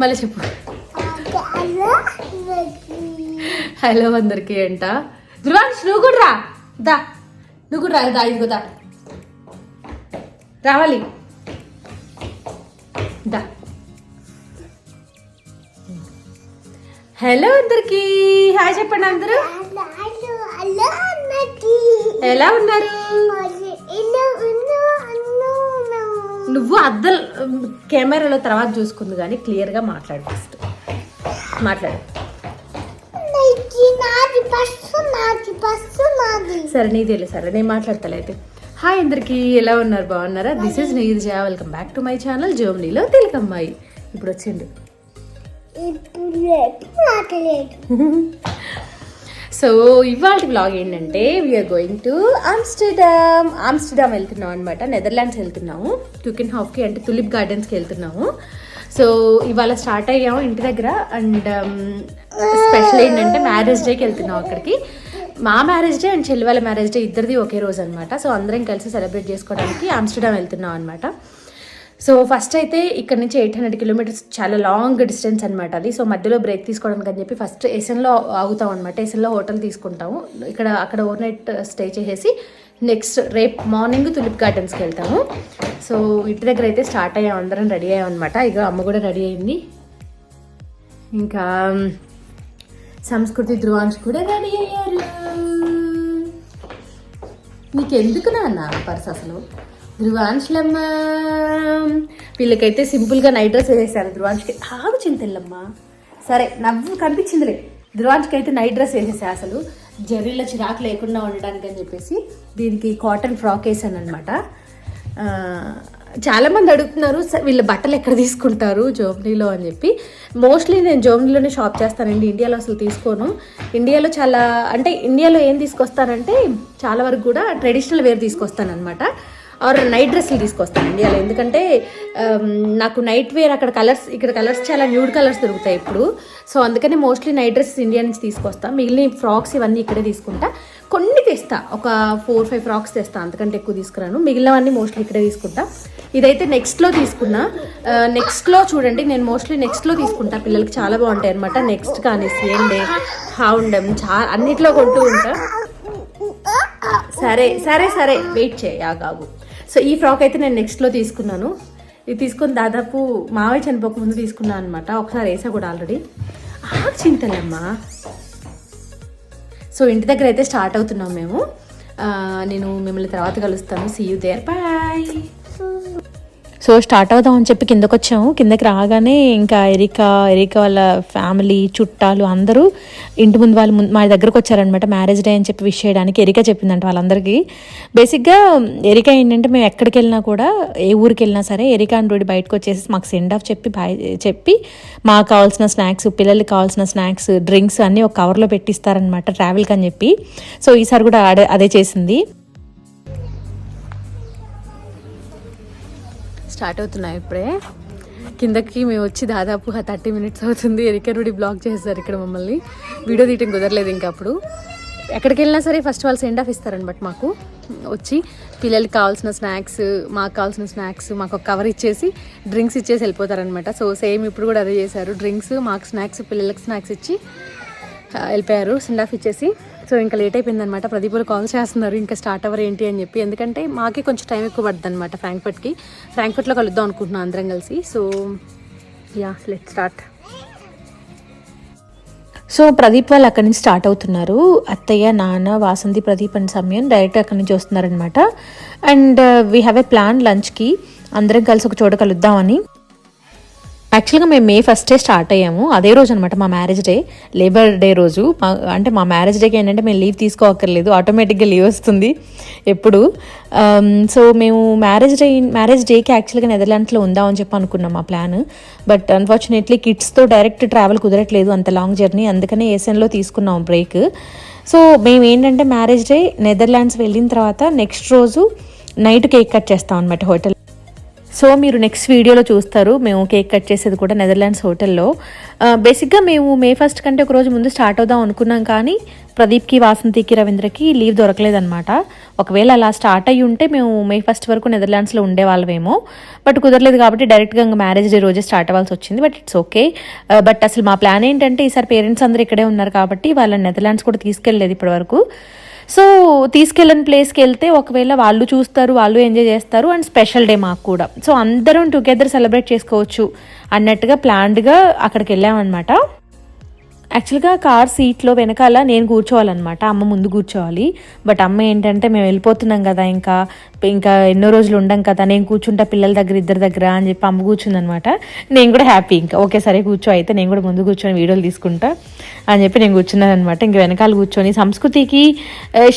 మళ్ళీ చెప్పు. హలో అందరికీ అంట. ధ్రువాంశ్ నువ్వు కూడా రా. దా. నువ్వు కూడా రా దా ఇదిగో దా. రావాలి. దా. హలో అందరికీ. హాయ్ చెప్పండి అందరూ. ఎలా ఉన్నారు? నువ్వు అద్దం కెమెరాలో తర్వాత చూసుకుంది కానీ క్లియర్గా మాట్లాడు ఫస్ట్ మాట్లాడు. సరే నీ తెలియదు సరే నేను మాట్లాడతాలే అయితే హాయ్ అందరికీ ఎలా ఉన్నారు? బాగున్నారా? This is Neerja. Welcome back to my channel జోమ్నీలో తెలుకమ్మాయి ఇప్పుడు వచ్చిండు. సో ఇవాళ బ్లాగ్ ఏంటంటే we are going to Amsterdam Amsterdam వెళ్తున్నాం అనమాట నెదర్లాండ్స్ వెళ్తున్నాము. టుకిన్ హాఫ్కి అంటే తులిప్ గార్డెన్స్కి వెళ్తున్నాము. సో ఇవాళ స్టార్ట్ అయ్యాము ఇంటి దగ్గర. అండ్ స్పెషల్ um, ఏంటంటే మ్యారేజ్ డేకి వెళ్తున్నాం అక్కడికి. మా మ్యారేజ్ డే అండ్ చెల్లి వాళ్ళ మ్యారేజ్ డే ఇద్దరిది ఒకే రోజు అనమాట సో అందరం కలిసి సెలబ్రేట్ చేసుకోవడానికి ఆమ్స్టర్డామ్ వెళ్తున్నాం అనమాట సో ఫస్ట్ అయితే ఇక్కడ నుంచి ఎయిట్ హండ్రెడ్ కిలోమీటర్స్ చాలా లాంగ్ డిస్టెన్స్ అనమాట అది. సో మధ్యలో బ్రేక్ తీసుకోవడానికి అని చెప్పి ఫస్ట్ ఏసన్లో ఆగుతాం అనమాట ఏసన్లో హోటల్ తీసుకుంటాము. ఇక్కడ అక్కడ ఓవర్ నైట్ స్టే చేసేసి నెక్స్ట్ రేపు మార్నింగ్ తులిప్ గార్డెన్స్కి వెళ్తాము. సో ఇంటి దగ్గర అయితే స్టార్ట్ అయ్యాం. అందరం రెడీ అయ్యాం అనమాట ఇక అమ్మ కూడా రెడీ అయింది. ఇంకా సంస్కృతి ధ్రువాంశ్ కూడా రెడీ అయ్యారు. నీకెందుకు నాన్న పర్స్ అసలు? ధ్రువాంశలమ్మ. వీళ్ళకైతే సింపుల్గా నైట్ డ్రెస్ వేసేసారు. ధ్రువాంశ్కి ఆగు చింతల్లమ్మ. సరే నవ్వు కనిపించిందిలే. ధ్రువాంశ్కి అయితే నైట్ డ్రెస్ వేసేసా అసలు. జరీలో చిరాకు లేకుండా ఉండడానికి అని చెప్పేసి దీనికి కాటన్ ఫ్రాక్ వేసాను అనమాట చాలామంది అడుగుతున్నారు వీళ్ళ బట్టలు ఎక్కడ తీసుకుంటారు జోమ్నీలో? అని చెప్పి. మోస్ట్లీ నేను జోమ్నీలోనే షాప్ చేస్తానండి. ఇండియాలో అసలు తీసుకోను. ఇండియాలో చాలా అంటే ఇండియాలో ఏం తీసుకొస్తానంటే చాలా వరకు కూడా ట్రెడిషనల్ వేర్ తీసుకొస్తాను అనమాట ఆర్ నైట్ డ్రెస్సులు తీసుకొస్తాను ఇండియాలో ఎందుకంటే నాకు నైట్ వేర్ అక్కడ కలర్స్ ఇక్కడ కలర్స్ చాలా న్యూడ్ కలర్స్ దొరుకుతాయి ఇప్పుడు. సో అందుకని మోస్ట్లీ నైట్ డ్రెస్సెస్ ఇండియా నుంచి తీసుకొస్తా. మిగిలిన ఫ్రాక్స్ ఇవన్నీ ఇక్కడే తీసుకుంటా. కొన్ని తెస్తా. ఒక ఫోర్ ఫైవ్ ఫ్రాక్స్ తెస్తా. అంతకంటే ఎక్కువ తీసుకురాను. మిగిలినవన్నీ మోస్ట్లీ ఇక్కడే తీసుకుంటా. ఇదైతే నెక్స్ట్లో తీసుకున్నా. నెక్స్ట్లో చూడండి నేను మోస్ట్లీ నెక్స్ట్లో తీసుకుంటా. పిల్లలకి చాలా బాగుంటాయి అనమాట నెక్స్ట్ కానీ సిఎండే హావుండం చా అన్నిట్లో కొంటూ ఉంటా. సరే సరే సరే. వెయిట్ చేయి ఆగాగు. సో ఈ ఫ్రాక్ అయితే నేను నెక్స్ట్లో తీసుకున్నాను. ఇది తీసుకొని దాదాపు మావయ్య చనిపోక ముందు తీసుకున్నాను అనమాట ఒకసారి వేసా కూడా ఆల్రెడీ ఆ చింతలమ్మా. సో ఇంటి దగ్గర అయితే స్టార్ట్ అవుతున్నాం మేము. నేను మిమ్మల్ని తర్వాత కలుస్తాను. See you there bye so start అవుదాం అని చెప్పి కిందకు వచ్చాము కిందకి రాగానే ఇంకా ఎరికా ఎరికా వాళ్ళ ఫ్యామిలీ చుట్టాలు అందరూ ఇంటి ముందు వాళ్ళు ముందు మా దగ్గరకు వచ్చారనమాట మ్యారేజ్ డే అని చెప్పి విష్ చేయడానికి ఎరికా చెప్పిందంట వాళ్ళందరికీ. బేసిక్గా ఎరికా ఏంటంటే మేము ఎక్కడికి వెళ్ళినా కూడా ఏ ఊరికి వెళ్ళినా సరే ఎరికా అండ్ రోడ్డు బయటకు వచ్చేసి మాకు సెండ్ ఆఫ్ చెప్పి బాయ్ చెప్పి మాకు కావాల్సిన స్నాక్స్ పిల్లలకి కావాల్సిన స్నాక్స్ డ్రింక్స్ అన్నీ ఒక కవర్లో పెట్టిస్తారనమాట ట్రావెల్కి అని చెప్పి. సో ఈసారి కూడా అదే అదే చేసింది. స్టార్ట్ అవుతున్నాయి ఇప్పుడే. కిందకి మేము వచ్చి దాదాపు థర్టీ మినిట్స్ అవుతుంది. ఎరికరుడి బ్లాక్ చేస్తారు ఇక్కడ మమ్మల్ని. వీడియో తీయటం కుదరలేదు ఇంకా అప్పుడు. ఎక్కడికి వెళ్ళినా సరే ఫస్ట్ వాళ్ళు సెండ్ ఆఫ్ ఇస్తారనమాట మాకు. వచ్చి పిల్లలకి కావాల్సిన స్నాక్స్ మాకు కావాల్సిన స్నాక్స్ మాకు ఒక కవర్ ఇచ్చేసి డ్రింక్స్ ఇచ్చేసి వెళ్ళిపోతారనమాట. సో సేమ్ ఇప్పుడు కూడా అదే చేశారు. డ్రింక్స్ మాకు స్నాక్స్ పిల్లలకి స్నాక్స్ ఇచ్చి వెళ్ళిపోయారు. సెండ్ ఆఫ్ ఇచ్చేసి సో ఇంకా లేట్ అయిపోయింది అనమాట ప్రదీపులు కాల్ చేస్తున్నారు ఇంకా స్టార్ట్ అవ్వరు ఏంటి అని చెప్పి. ఎందుకంటే మాకే కొంచెం టైం ఎక్కువ పడుతుంది అనమాట ఫ్రాంక్ఫర్ట్కి ఫ్రాంక్ఫర్ట్లో కలుద్దాం అనుకుంటున్నాం అందరం కలిసి. So yeah let start so Pradeep వాళ్ళు అక్కడి నుంచి స్టార్ట్ అవుతున్నారు. అత్తయ్య నాన్న వాసంతి ప్రదీప్ అండ్ సమయం డైరెక్ట్ అక్కడి నుంచి వస్తున్నారనమాట and we uh, have a plan లంచ్కి అందరం కలిసి ఒక చోట కలుద్దామని. యాక్చువల్గా మేము మే ఫస్టే స్టార్ట్ అయ్యాము. అదే రోజు అనమాట మా మ్యారేజ్ డే లేబర్ డే రోజు. అంటే మా మ్యారేజ్ డేకి ఏంటంటే మేము లీవ్ తీసుకోవక్కర్లేదు ఆటోమేటిక్గా లీవ్ వస్తుంది ఎప్పుడు. Um, సో మేము మ్యారేజ్ డే మ్యారేజ్ డేకి యాక్చువల్గా నెదర్లాండ్స్లో ఉందామని చెప్పి అనుకున్నాం మా ప్లాన్ బట్ అన్ఫార్చునేట్లీ కిడ్స్తో డైరెక్ట్ ట్రావెల్ కుదరట్లేదు అంత లాంగ్ జర్నీ అందుకనే ఏసెన్లో తీసుకున్నాం బ్రేక్ సో మేము ఏంటంటే మ్యారేజ్ డే నెదర్లాండ్స్ వెళ్ళిన తర్వాత నెక్స్ట్ రోజు నైట్ కేక్ కట్ చేస్తాం అనమాట హోటల్ సో మీరు నెక్స్ట్ వీడియోలో చూస్తారు. మేము కేక్ కట్ చేసేది కూడా నెదర్లాండ్స్ హోటల్లో బేసిక్గా మేము మే ఫస్ట్ కంటే ఒక రోజు ముందు స్టార్ట్ అవుదాం అనుకున్నాం కానీ ప్రదీప్కి వాసంతికి రవీంద్రకి లీవ్ దొరకలేదనమాట ఒకవేళ అలా స్టార్ట్ అయ్యి ఉంటే మేము మే ఫస్ట్ వరకు నెదర్లాండ్స్లో ఉండేవాళ్ళమేమో. బట్ కుదరలేదు కాబట్టి డైరెక్ట్గా ఇంకా మ్యారేజ్ డే రోజే స్టార్ట్ అవ్వాల్సి వచ్చింది. బట్ ఇట్స్ ఓకే బట్ అసలు మా ప్లాన్ ఏంటంటే ఈసారి పేరెంట్స్ అందరూ ఇక్కడే ఉన్నారు కాబట్టి వాళ్ళని నెదర్లాండ్స్ కూడా తీసుకెళ్ళలేదు ఇప్పటివరకు. సో తీసుకెళ్ళని ప్లేస్కి వెళ్తే ఒకవేళ వాళ్ళు చూస్తారు వాళ్ళు ఎంజాయ్ చేస్తారు అండ్ స్పెషల్ డే మాకు కూడా. సో అందరం టుగెదర్ సెలబ్రేట్ చేసుకోవచ్చు అన్నట్టుగా ప్లాన్డ్గా అక్కడికి వెళ్ళామన్నమాట. యాక్చువల్గా కార్ సీట్లో వెనకాల నేను కూర్చోవాలన్నమాట. అమ్మ ముందు కూర్చోవాలి. బట్ అమ్మ ఏంటంటే మేము వెళ్ళిపోతున్నాం కదా ఇంకా. ఇంకా ఎన్నో రోజులు ఉండం కదా. నేను కూర్చుంటా పిల్లల దగ్గర ఇద్దరి దగ్గర అని చెప్పి అమ్మ కూర్చుందనమాట నేను కూడా హ్యాపీ ఇంకా ఓకే సరే కూర్చో. అయితే నేను కూడా ముందు కూర్చొని వీడియోలు తీసుకుంటా అని చెప్పి నేను కూర్చున్నాను అనమాట ఇంకా వెనకాల కూర్చొని సంస్కృతికి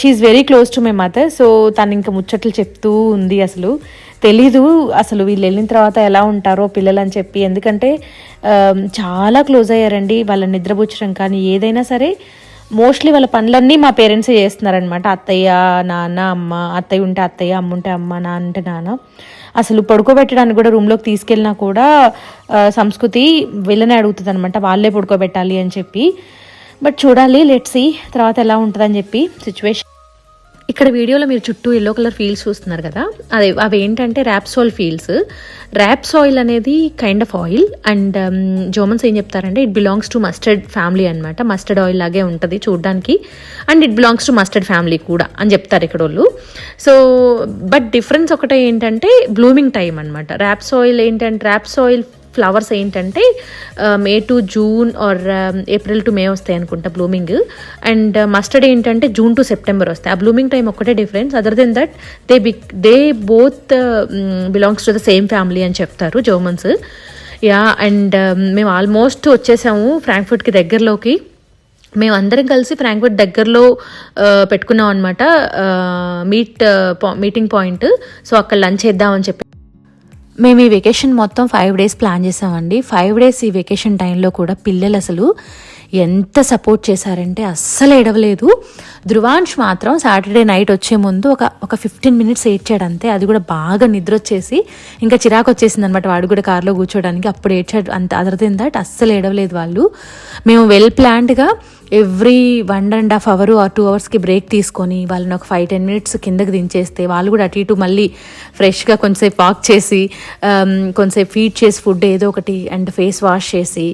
she's very close to my mother so తను ఇంకా ముచ్చట్లు చెప్తూ ఉంది అసలు. తెలీదు అసలు వీళ్ళు వెళ్ళిన తర్వాత ఎలా ఉంటారో పిల్లలు అని చెప్పి. ఎందుకంటే చాలా క్లోజ్ అయ్యారండి. వాళ్ళ నిద్రపుచ్చడం కానీ ఏదైనా సరే మోస్ట్లీ వాళ్ళ పనులన్నీ మా పేరెంట్సే చేస్తున్నారనమాట అత్తయ్య నాన్న అమ్మ అత్తయ్య ఉంటే అత్తయ్య అమ్మ ఉంటే అమ్మ నాన్న అంటే నాన్న. అసలు పడుకోబెట్టడానికి కూడా రూమ్లోకి తీసుకెళ్ళినా కూడా సంస్కృతి వీళ్ళనే అడుగుతుంది అనమాట వాళ్ళే పడుకోబెట్టాలి అని చెప్పి. బట్ చూడాలి లెట్స్ తర్వాత ఎలా ఉంటుందని చెప్పి సిచ్యువేషన్ ఇక్కడ వీడియోలో మీరు చుట్టూ ఎల్లో కలర్ ఫీల్స్ చూస్తున్నారు కదా. అదే అవి ఏంటంటే ర్యాప్సోల్ ఫీల్స్ ర్యాప్స్ ఆయిల్ అనేది kind of oil and Germans ఏం చెప్తారంటే it belongs to mustard family అనమాట మస్టర్డ్ ఆయిల్ లాగే ఉంటుంది చూడడానికి. And it belongs to mustard family కూడా అని చెప్తారు ఇక్కడ వాళ్ళు సో బట్ డిఫరెన్స్ ఒకటే ఏంటంటే బ్లూమింగ్ టైం అనమాట ర్యాప్సాయిల్ ఏంటంటే ర్యాప్సాయిల్ ఫ్లవర్స్ ఏంటంటే May to June or April to May వస్తాయి అనుకుంటా బ్లూమింగ్. అండ్ మస్టర్డ్ ఏంటంటే జూన్ టు సెప్టెంబర్ వస్తాయి. ఆ బ్లూమింగ్ టైం ఒక్కటే difference. Other than that they బిక్ they both belongs to the same family అని చెప్తారు జోమన్స్ యా అండ్ మేము ఆల్మోస్ట్ వచ్చేసాము ఫ్రాంక్ఫర్ట్కి దగ్గరలోకి. మేము అందరం కలిసి ఫ్రాంక్ఫర్ట్ దగ్గరలో పెట్టుకున్నాం అనమాట మీట్ మీటింగ్ పాయింట్. సో అక్కడ లంచ్ చేద్దామని చెప్పి మేము ఈ వెకేషన్ మొత్తం ఫైవ్ డేస్ ప్లాన్ చేసామండి. ఫైవ్ డేస్ ఈ వెకేషన్ టైంలో కూడా పిల్లలు అసలు ఎంత సపోర్ట్ చేశారంటే అస్సలు ఏడవలేదు. ధృవాంష్ మాత్రం సాటర్డే నైట్ వచ్చే ముందు ఒక ఒక ఫిఫ్టీన్ మినిట్స్ ఏడ్చాడు అంతే. అది కూడా బాగా నిద్ర వచ్చేసి ఇంకా చిరాకు వచ్చేసింది అనమాట వాడు కూడా కార్లో కూర్చోడానికి అప్పుడు ఏడ్చాడు. అంత అదర్ దెన్ దట్ అస్సలు ఏడవలేదు వాళ్ళు. మేము వెల్ ప్లాన్డ్గా every one and half hour ఆ టూ అవర్స్కి బ్రేక్ తీసుకొని వాళ్ళని ఒక ఫైవ్ టెన్ మినిట్స్ కిందకి దించేస్తే వాళ్ళు కూడా అటు ఇటు మళ్ళీ ఫ్రెష్గా కొంచెంసేపు వాక్ చేసి um, కొంచెంసేపు ఫీడ్ చేసి ఫుడ్ ఏదో ఒకటి అండ్ ఫేస్ వాష్ చేసి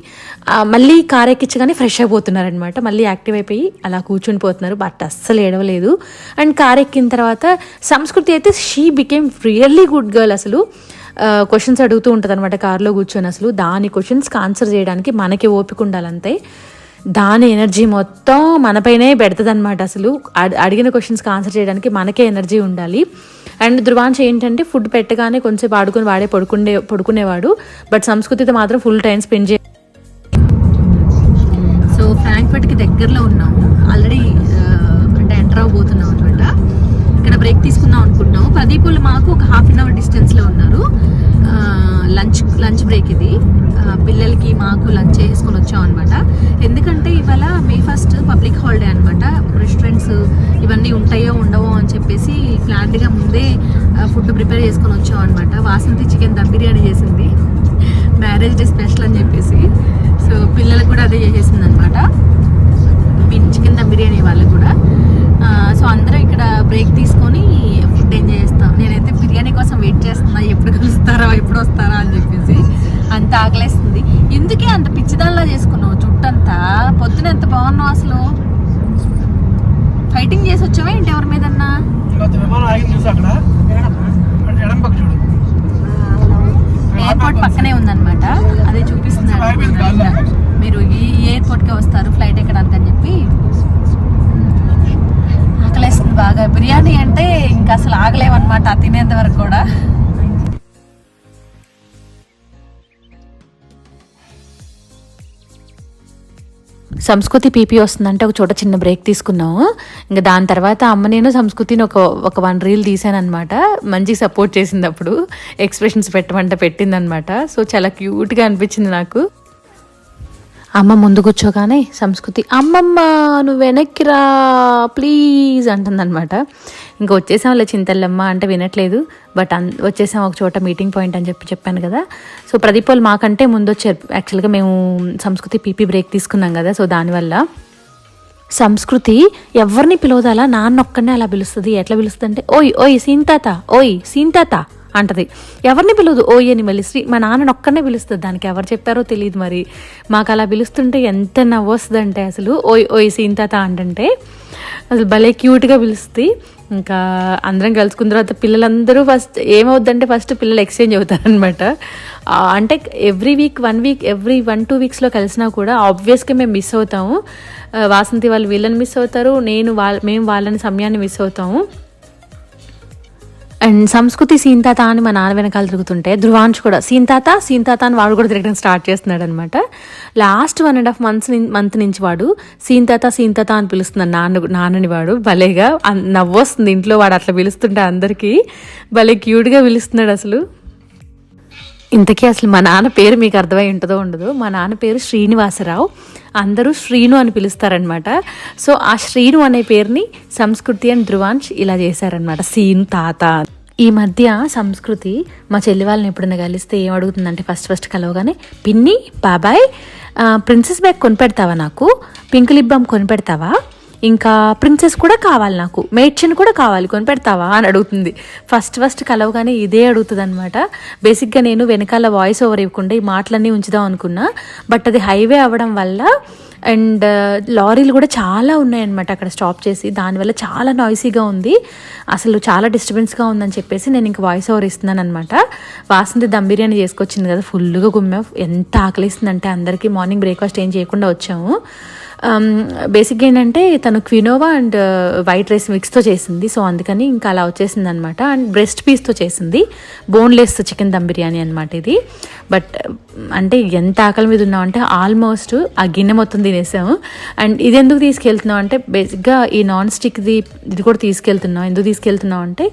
మళ్ళీ కార్ ఎక్కించగానే ఫ్రెష్ అయిపోతున్నారనమాట మళ్ళీ యాక్టివ్ అయిపోయి అలా కూర్చుని పోతున్నారు. బట్ అస్సలు ఏడవలేదు. అండ్ కార్ ఎక్కిన తర్వాత సంస్కృతి అయితే she became really good girl అసలు. క్వశ్చన్స్ అడుగుతూ ఉంటుంది అనమాట కార్లో కూర్చొని అసలు. దాని క్వశ్చన్స్కి ఆన్సర్ చేయడానికి మనకి ఓపిక ఉండాలంతే. దాని ఎనర్జీ మొత్తం మనపైనే పెడుతుంది అనమాట అసలు అడిగిన క్వశ్చన్స్కి ఆన్సర్ చేయడానికి మనకే ఎనర్జీ ఉండాలి. అండ్ ధృవాంశ ఏంటంటే ఫుడ్ పెట్టగానే కొంచెం ఆడుకుని వాడే పడుకునే పడుకునేవాడు. బట్ సంస్కృతితో మాత్రం ఫుల్ టైం స్పెండ్ చే సో ఫ్రాంక్ఫర్ట్కి దగ్గరలో ఉన్నాము. బ్రేక్ తీసుకుందాం అనుకుంటున్నాము. ప్రదీప్ వాళ్ళు మాకు ఒక హాఫ్ అన్ అవర్ డిస్టెన్స్లో ఉన్నారు. లంచ్ లంచ్ బ్రేక్ ఇది. పిల్లలకి మాకు లంచ్ చేసుకొని వచ్చాం అనమాట ఎందుకంటే ఇవాళ మే ఫస్ట్ పబ్లిక్ హాలిడే అనమాట రెస్టారెంట్స్ ఇవన్నీ ఉంటాయో ఉండవో అని చెప్పేసి ప్లాన్డ్గా ముందే ఫుడ్ ప్రిపేర్ చేసుకొని వచ్చాం అనమాట వాసంతి చికెన్ దమ్ బిర్యానీ చేసింది. మ్యారేజ్ డే స్పెషల్ అని చెప్పేసి. సో పిల్లలకు కూడా అదే చేసేసింది అనమాట చికెన్ దమ్ బిర్యానీ వాళ్ళకు కూడా. సో అందరూ ఇక్కడ బ్రేక్ తీసుకొని ఫుడ్ ఎంజాయ్ చేస్తాం. నేనైతే బిర్యానీ కోసం వెయిట్ చేస్తున్నా. ఎప్పుడు కలుస్తారా ఎప్పుడు వస్తారా అని చెప్పేసి అంత ఆకలేస్తుంది. ఎందుకే అంత పిచ్చిదానిలా చేసుకున్నావు? చుట్టంతా? పొద్దున ఎంత బాగున్నావు అసలు? ఫైటింగ్ చేసి వచ్చావా ఏంటి ఎవరి మీదన్నా? ఎయిర్పోర్ట్ పక్కనే ఉందన్నమాట. అదే చూపిస్తున్నారు మీరు ఈ ఎయిర్పోర్ట్కే వస్తారు. ఫ్లైట్ ఎక్కడానికి అని చెప్పి. బాగా బిర్యానీ అంటే ఇంకా అసలు ఆగలేమన్నమాట తినేంత వరకు కూడా. సంస్కృతి పీపీ వస్తుందంటే ఒక చోట చిన్న బ్రేక్ తీసుకున్నాము. ఇంకా దాని తర్వాత అమ్మ నేను సంస్కృతిని ఒక ఒక వన్ రీల్ తీసాను అనమాట మంచిగా సపోర్ట్ చేసింది అప్పుడు. ఎక్స్ప్రెషన్స్ పెట్టమంటే పెట్టిందనమాట సో చాలా క్యూట్గా అనిపించింది నాకు. అమ్మ ముందు కూర్చోగానే సంస్కృతి అమ్మమ్మ నువ్వు వెనక్కి రా ప్లీజ్ అంటుందన్నమాట. ఇంకా వచ్చేసాంలే చింతల్లమ్మ అంటే వినట్లేదు బట్ అన్ వచ్చేసాం ఒక చోట మీటింగ్ పాయింట్ అని చెప్పి చెప్పాను కదా. సో ప్రదీప్ వాళ్ళు మాకంటే ముందు వచ్చారు. యాక్చువల్గా మేము సంస్కృతి పీపీ బ్రేక్ తీసుకున్నాం కదా సో దానివల్ల. సంస్కృతి ఎవరిని పిలవదాలా నాన్న ఒక్కనే అలా పిలుస్తుంది. ఎట్లా పిలుస్తుంది అంటే ఓయ్ ఓయ్ సీంతాత ఓయ్ సీంతాత అంటది. ఎవరిని పిలవదు? ఓయ్ అని మళ్ళీ శ్రీ. మా నాన్న ఒక్కనే పిలుస్తుంది. దానికి ఎవరు చెప్పారో తెలియదు మరి. మాకు అలా పిలుస్తుంటే ఎంత నవ్వు వస్తుందంటే అసలు ఓయ్ ఓయ్ సీంతాత అంటే అసలు భలే క్యూట్గా పిలుస్తుంది. ఇంకా అందరం కలుసుకున్న తర్వాత పిల్లలందరూ ఫస్ట్ ఏమవుద్దంటే ఫస్ట్ పిల్లలు ఎక్స్చేంజ్ అవుతారనమాట అంటే every week one week every one two వీక్స్లో కలిసినా కూడా ఆబ్వియస్గా మేము మిస్ అవుతాము. వాసంతి వాళ్ళు వీళ్ళని మిస్ అవుతారు నేను వాళ్ళ మేము వాళ్ళని సమయాన్ని మిస్ అవుతాము. అండ్ సంస్కృతి సీంతాత అని మా నాన్న వెనకాల తిరుగుతుంటే ధృవాంశ్ కూడా సీంతాత సీంతాత అని వాడు కూడా తిరగడం స్టార్ట్ చేస్తున్నాడు అనమాట last one and half months month నుంచి వాడు సీంతాత సీంతాత అని పిలుస్తున్నాడు నాన్న నాన్నని వాడు భలేగా నవ్వొస్తుంది ఇంట్లో వాడు అట్లా పిలుస్తుంటే అందరికీ. భలే క్యూట్గా పిలుస్తున్నాడు అసలు. ఇంతకీ అసలు మా నాన్న పేరు మీకు అర్థమై ఉంటుందో ఉండదు మా నాన్న పేరు శ్రీనివాసరావు. అందరూ శ్రీను అని పిలుస్తారనమాట సో ఆ శ్రీను అనే పేరుని సంస్కృతి అండ్ ధృవాంశ్ ఇలా చేశారనమాట సీన్ తాత. ఈ మధ్య సంస్కృతి మా చెల్లి వాళ్ళని ఎప్పుడైనా కలిస్తే ఏం అడుగుతుందంటే ఫస్ట్ ఫస్ట్ కలవగానే పిన్ని బాబాయ్ ప్రిన్సెస్ బ్యాగ్ కొనిపెడతావా నాకు? పింక్ లిప్ బామ్ కొనిపెడతావా? ఇంకా ప్రిన్సెస్ కూడా కావాలి నాకు. మేడ్చన్ కూడా కావాలి. కొని పెడతావా అని అడుగుతుంది. ఫస్ట్ ఫస్ట్ కలవగానే ఇదే అడుగుతుంది అనమాట బేసిక్గా నేను వెనకాల వాయిస్ ఓవర్ ఇవ్వకుండా ఈ మాటలన్నీ ఉంచుదాం అనుకున్నా. బట్ అది హైవే అవ్వడం వల్ల అండ్ లారీలు కూడా చాలా ఉన్నాయన్నమాట అక్కడ స్టాప్ చేసి. దానివల్ల చాలా నాయిసీగా ఉంది. అసలు చాలా డిస్టర్బెన్స్గా ఉందని చెప్పేసి నేను ఇంక వాయిస్ ఓవర్ ఇస్తున్నాను అనమాట వాసంతి దమ్ బిర్యానీ చేసుకొచ్చింది కదా ఫుల్గా గుమ్మ. ఎంత ఆకలిస్తుందంటే అందరికీ. మార్నింగ్ బ్రేక్ఫాస్ట్ ఏం చేయకుండా వచ్చాము. Um, బేసిక్గా ఏంటంటే తను క్వినోవా అండ్ వైట్ రైస్ మిక్స్తో చేసింది. సో అందుకని ఇంకా అలా వచ్చేసింది అనమాట అండ్ బ్రెస్ట్ పీస్తో చేసింది. బోన్లెస్ చికెన్ దమ్ బిర్యానీ అనమాట ఇది. బట్ అంటే ఎంత ఆకలి మీద ఉన్నామంటే ఆల్మోస్ట్ ఆ గిన్నె మొత్తం తినేసాము. అండ్ ఇది ఎందుకు తీసుకెళ్తున్నాం అంటే బేసిక్గా ఈ నాన్ స్టిక్ది ఇది కూడా తీసుకెళ్తున్నాం ఎందుకు తీసుకెళ్తున్నాం అంటే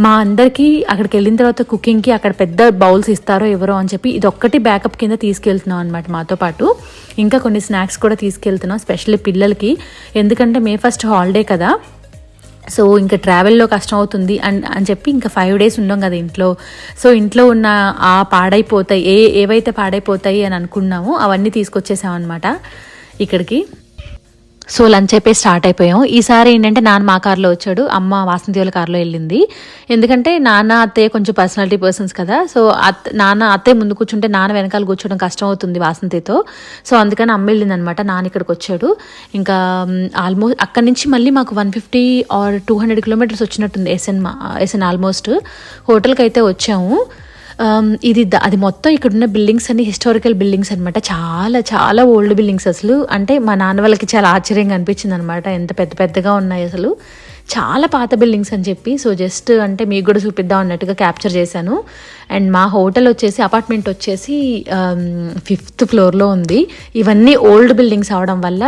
మా అందరికీ అక్కడికి వెళ్ళిన తర్వాత కుకింగ్కి అక్కడ పెద్ద బౌల్స్ ఇస్తారో ఎవరో అని చెప్పి ఇది ఒక్కటి బ్యాకప్ కింద తీసుకెళ్తున్నాం అనమాట మాతో పాటు. ఇంకా కొన్ని స్నాక్స్ కూడా తీసుకెళ్తున్నాం స్పెషల్లీ పిల్లలకి. ఎందుకంటే మే ఫస్ట్ హాలిడే కదా. సో ఇంకా ట్రావెల్లో కష్టం అవుతుంది అండ్ అని చెప్పి ఇంకా ఫైవ్ డేస్ ఉన్నాం కదా ఇంట్లో. సో ఇంట్లో ఉన్న ఆ పాడైపోతాయి ఏ ఏవైతే పాడైపోతాయి అని అనుకున్నామో అవన్నీ తీసుకొచ్చేసామన్నమాట ఇక్కడికి. సో లంచ్ అయిపోయి స్టార్ట్ అయిపోయాం. ఈసారి ఏంటంటే నాన్న మా కార్లో వచ్చాడు. అమ్మ వాసంతి వాళ్ళ కార్లో వెళ్ళింది. ఎందుకంటే నాన్న అత్తయ్య కొంచెం పర్సనాలిటీ పర్సన్స్ కదా. సో అత్త నాన్న అత్తయ్య ముందు కూర్చుంటే నాన్న వెనకాల కూర్చోవడం కష్టం అవుతుంది వాసంతితో. సో అందుకని అమ్మ వెళ్ళింది అనమాట నాన్న ఇక్కడికి వచ్చాడు. ఇంకా ఆల్మోస్ట్ అక్కడి నుంచి మళ్ళీ మాకు one fifty or two hundred kilometres వచ్చినట్టుంది ఎస్ఎన్ ఎస్ఎన్ ఆల్మోస్ట్ హోటల్కి అయితే వచ్చాము. ఇది ద- అది మొత్తం ఇక్కడ ఉన్న బిల్డింగ్స్ అన్ని హిస్టారికల్ బిల్డింగ్స్ అనమాట చాలా చాలా ఓల్డ్ బిల్డింగ్స్ అసలు. అంటే మా నాన్న వాళ్ళకి చాలా ఆశ్చర్యంగా అనిపించింది అనమాట ఎంత పెద్ద పెద్దగా ఉన్నాయి అసలు. చాలా పాత బిల్డింగ్స్ అని చెప్పి సో జస్ట్ అంటే మీకు కూడా చూపిద్దాం అన్నట్టుగా క్యాప్చర్ చేశాను. అండ్ మా హోటల్ వచ్చేసి అపార్ట్మెంట్ వచ్చేసి um, ఫిఫ్త్ ఫ్లోర్లో ఉంది. ఇవన్నీ ఓల్డ్ బిల్డింగ్స్ అవడం వల్ల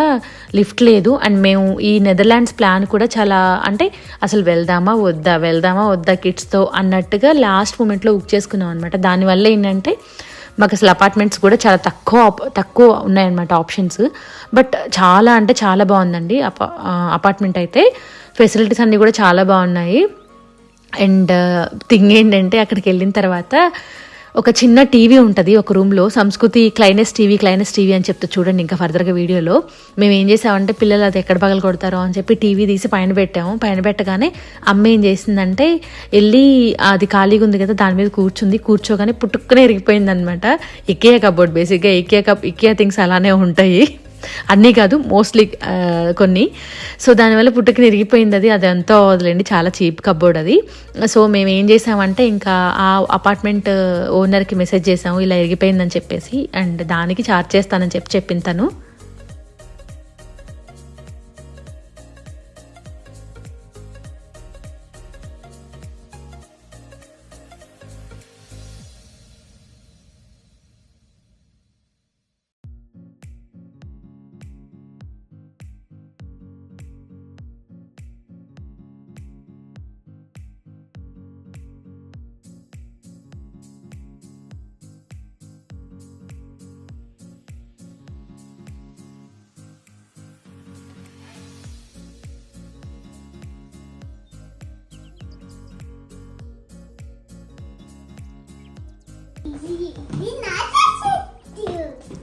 లిఫ్ట్ లేదు. అండ్ మేము ఈ నెదర్లాండ్స్ ప్లాన్ కూడా చాలా అంటే అసలు వెళ్దామా వద్దా వెళ్దామా వద్దా కిడ్స్తో అన్నట్టుగా లాస్ట్ మూమెంట్లో బుక్ చేసుకున్నాం అనమాట దానివల్ల ఏంటంటే మాకు అసలు అపార్ట్మెంట్స్ కూడా చాలా తక్కువ తక్కువ ఉన్నాయన్నమాట ఆప్షన్స్ బట్ చాలా అంటే చాలా బాగుందండి. అపా అపార్ట్మెంట్ అయితే. ఫెసిలిటీస్ అన్నీ కూడా చాలా బాగున్నాయి. అండ్ uh, థింగ్ ఏంటంటే అక్కడికి వెళ్ళిన తర్వాత ఒక చిన్న టీవీ ఉంటుంది ఒక రూమ్లో. సంస్కృతి క్లైనెస్ టీవీ క్లైనెస్ టీవీ అని చెప్తే చూడండి ఇంకా ఫర్దర్గా వీడియోలో. మేము ఏం చేసామంటే పిల్లలు అది ఎక్కడ పగలు కొడతారో అని చెప్పి టీవీ తీసి పైన పెట్టాము. పైన పెట్టగానే అమ్మ ఏం చేసిందంటే వెళ్ళి అది ఖాళీగా ఉంది కదా దాని మీద కూర్చుంది. కూర్చోగానే పుట్టుక్కునే ఇరిగిపోయింది అనమాట ఇకే కబోర్డ్ బేసిక్గా ఇకే కప్ ఇకే థింగ్స్ అలానే ఉంటాయి. అన్నీ కాదు మోస్ట్లీ కొన్ని. సో దానివల్ల పుట్టుకుని ఇరిగిపోయింది అది అది ఎంతో వదిలేండి. చాలా చీప్ కబోర్డ్ అది. సో మేము ఏం చేసామంటే ఇంకా ఆ అపార్ట్మెంట్ ఓనర్కి మెసేజ్ చేసాము ఇలా ఇరిగిపోయిందని చెప్పేసి అండ్ దానికి ఛార్జ్ చేస్తానని చెప్పి చెప్పింది తను.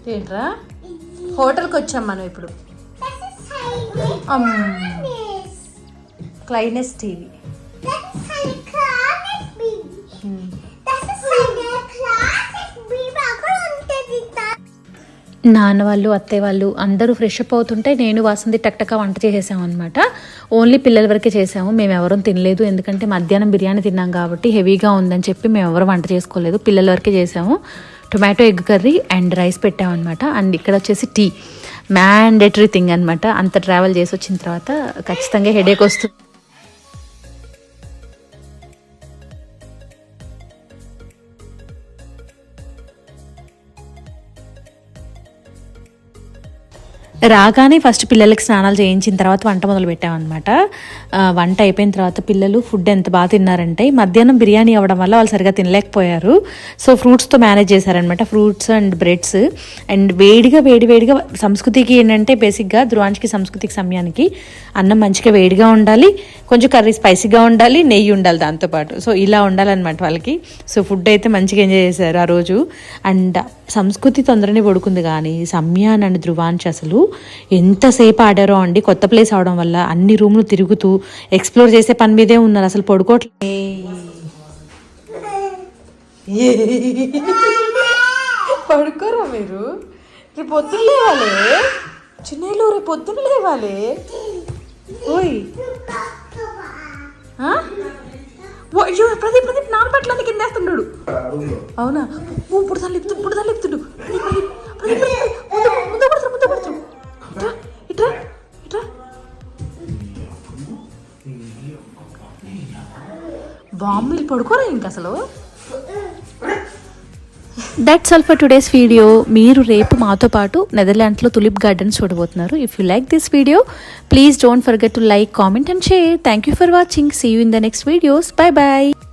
ఏంట్రా? హోటల్కి వచ్చాం మనం ఇప్పుడు. క్లైనెస్ టీవీ నాన్న వాళ్ళు అత్తయ్య వాళ్ళు అందరూ ఫ్రెష్ అప్ అవుతుంటే నేను వాసంతి టక్టక వంట చేసేసాము అనమాట ఓన్లీ పిల్లల వరకే చేసాము. మేము ఎవరూ తినలేదు. ఎందుకంటే మధ్యాహ్నం బిర్యానీ తిన్నాం కాబట్టి హెవీగా ఉందని చెప్పి మేము ఎవరు వంట చేసుకోలేదు. పిల్లల వరకే చేసాము. Tomato egg curry and rice పెట్టామన్నమాట and ఇక్కడ వచ్చేసి టీ. మ్యాండేటరీ థింగ్ అనమాట అంత ట్రావెల్ చేసి వచ్చిన తర్వాత ఖచ్చితంగా హెడేక్ వస్తుంది. రాగానే ఫస్ట్ పిల్లలకి స్నానాలు చేయించిన తర్వాత వంట మొదలు పెట్టామన్నమాట. వంట అయిపోయిన తర్వాత పిల్లలు ఫుడ్ ఎంత బాగా తిన్నారంటే మధ్యాహ్నం బిర్యానీ అవ్వడం వల్ల వాళ్ళు సరిగా తినలేకపోయారు. సో ఫ్రూట్స్తో మేనేజ్ చేశారనమాట ఫ్రూట్స్ అండ్ బ్రెడ్స్. అండ్ వేడిగా వేడి వేడిగా సంస్కృతికి ఏంటంటే బేసిక్గా ధ్రువాంష్కి సంస్కృతికి సమయానికి అన్నం మంచిగా వేడిగా ఉండాలి. కొంచెం కర్రీ స్పైసీగా ఉండాలి. నెయ్యి ఉండాలి దాంతోపాటు సో ఇలా ఉండాలన్నమాట వాళ్ళకి. సో ఫుడ్ అయితే మంచిగా ఎంజాయ్ చేశారు ఆ రోజు. అండ్ సంస్కృతి తొందరనే పడుకుంది కానీ సమ్యాన్ అండ్ ధ్రువాంశ్ అసలు ఎంతసేపు ఆడారో అండి కొత్త ప్లేస్ అవడం వల్ల అన్ని రూమ్లు తిరుగుతూ ఎక్స్ప్లోర్ చేసే పని మీదే ఉన్నారు. అసలు పడుకోవట్లేదు పడుకోరా మీరు? రేపు పొద్దున్న లేవాలి. చిన్నలు రేపు పొద్దున్న లేవాలి. ఓయ్. ఆ? ఓ, అయ్యో ప్రదీప్ ప్రదీప్ నాన్న పట్ల కింద వేస్తున్నాడు అవునా? ఇప్పుడు దాన్ని లేపుతుడు ఇప్పుడు దాన్ని పడుకోరా ఇంక అసలు that's all for today's video మీరు రేపు మాతో పాటు నెదర్లాండ్స్లో తులిప్ గార్డెన్స్ చూడబోతున్నారు. If you like this video please don't forget to like comment and share thank you for watching see you in the next videos bye bye